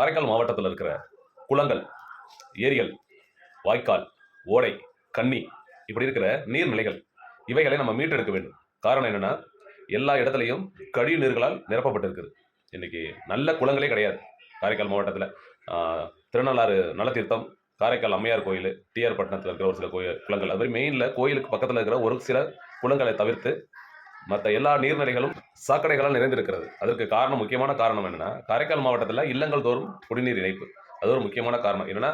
காரைக்கால் மாவட்டத்தில் இருக்கிற குளங்கள் ஏரிகள் வாய்க்கால் ஓடை கன்னி இப்படி இருக்கிற நீர்நிலைகள் இவைகளை நம்ம மீட்டெடுக்க வேண்டும். காரணம் என்னென்னா எல்லா இடத்துலையும் கழிவு நீர்களால் நிரப்பப்பட்டிருக்குது. இன்னைக்கு நல்ல குளங்களே கிடையாது. காரைக்கால் மாவட்டத்தில் திருநள்ளாறு நலத்தீர்த்தம் காரைக்கால் அம்மையார் கோயில் டிஆர் பட்டணத்தில் இருக்கிற ஒரு சில கோயில் குளங்கள். அது மாதிரி மெயினில் கோயிலுக்கு பக்கத்தில் இருக்கிற ஒரு சில குளங்களை தவிர்த்து மற்ற எல்லா நீர்நிலைகளும் சாக்கடைகளால் நிறைந்திருக்கிறது. அதற்கு காரணம் முக்கியமான காரணம் என்னென்னா காரைக்கால் மாவட்டத்தில் இல்லங்கள் தோறும் குடிநீர் இணைப்பு. அது ஒரு முக்கியமான காரணம். என்னென்னா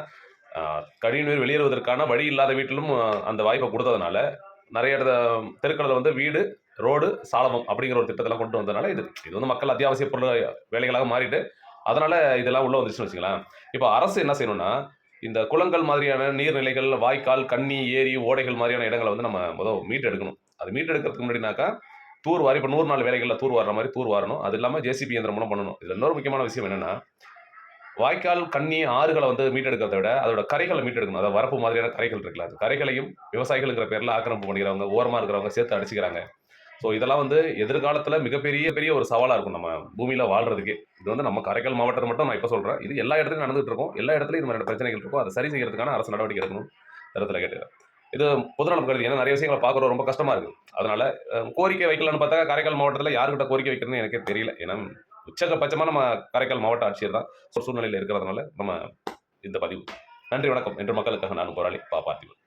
கழிவுநீர் வெளியேறுவதற்கான வழி இல்லாத வீட்டிலும் அந்த வாய்ப்பை கொடுத்ததுனால நிறைய இடத்த தெருக்களில் வந்து வீடு ரோடு சாலமம் அப்படிங்கிற ஒரு திட்டத்தெல்லாம் கொண்டு வந்ததுனால இது இது வந்து மக்கள் அத்தியாவசிய பொருள் வேலைகளாக மாறிட்டு அதனால் இதெல்லாம் உள்ள வந்துச்சுன்னு வச்சுக்கலாம் இப்போ அரசு என்ன செய்யணும்னா இந்த குளங்கள் மாதிரியான நீர்நிலைகள் வாய்க்கால் கண்ணி ஏரி ஓடைகள் மாதிரியான இடங்களை வந்து நம்ம முதல் மீட்டெடுக்கணும். அது மீட்டெடுக்கிறதுக்கு முன்னாடினாக்கா தூர் வாரி இப்போ நூறு நாள் வேலைகளில் தூர் வாடுற மாதிரி தூர் வாரணும். அது இல்லாமல் ஜேசிபி இயந்திரம் மூலம் பண்ணணும். இதில் இன்னொரு முக்கியமான விஷயம் என்னென்னா வாய்க்கால் கன்னி ஆறுகளை வந்து மீட்டெடுக்கிறத விட அதோட கரைகளை மீட்டெடுக்கணும். அதாவது வரப்பு மாதிரியான கரைகள் இருக்குல்ல அது கரைகளையும் விவசாயிகள்ங்கிற பேரில் ஆக்கிரமிப்பு பண்ணிக்கிறவங்க ஓரமாக இருக்கிறவங்க சேர்த்து அடிச்சுக்கிறாங்க. ஸோ இதெல்லாம் வந்து எதிர்காலத்தில் மிகப்பெரிய பெரிய ஒரு சவாலாக இருக்கும் நம்ம பூமியில் வாழ்றதுக்கு. இது வந்து நம்ம காரைக்கால் மாவட்டம் மட்டும் நான் இப்போ சொல்கிறேன் இது எல்லா இடத்துலையும் நடந்துகிட்டு இருக்கும். எல்லா இடத்துலையும் இது மாதிரியான பிரச்சனைகள் இருக்கும். அதை சரி செய்கிறதுக்கான அரசு நடவடிக்கை எடுக்கணும். தரத்தில் கேட்டுக்கிறேன். இது பொதுநலம் கருதி ஏன்னா நிறைய விஷயங்களை பார்க்குறது ரொம்ப கஷ்டமாக இருக்குது அதனால் கோரிக்கை வைக்கலாம்னு பார்த்தா காரைக்கால் மாவட்டத்தில் யாருக்கிட்ட கோரிக்கை வைக்கிறதுன்னு எனக்கே தெரியல. ஏன்னா உச்சகபட்சமாக நம்ம காரைக்கால் மாவட்ட ஆட்சியர் தான் சூழ்நிலையில் இருக்கிறதுனால நம்ம இந்த பதிவு. நன்றி வணக்கம். என்று மக்களுக்காக நான் போராளி பா பார்த்திபன்.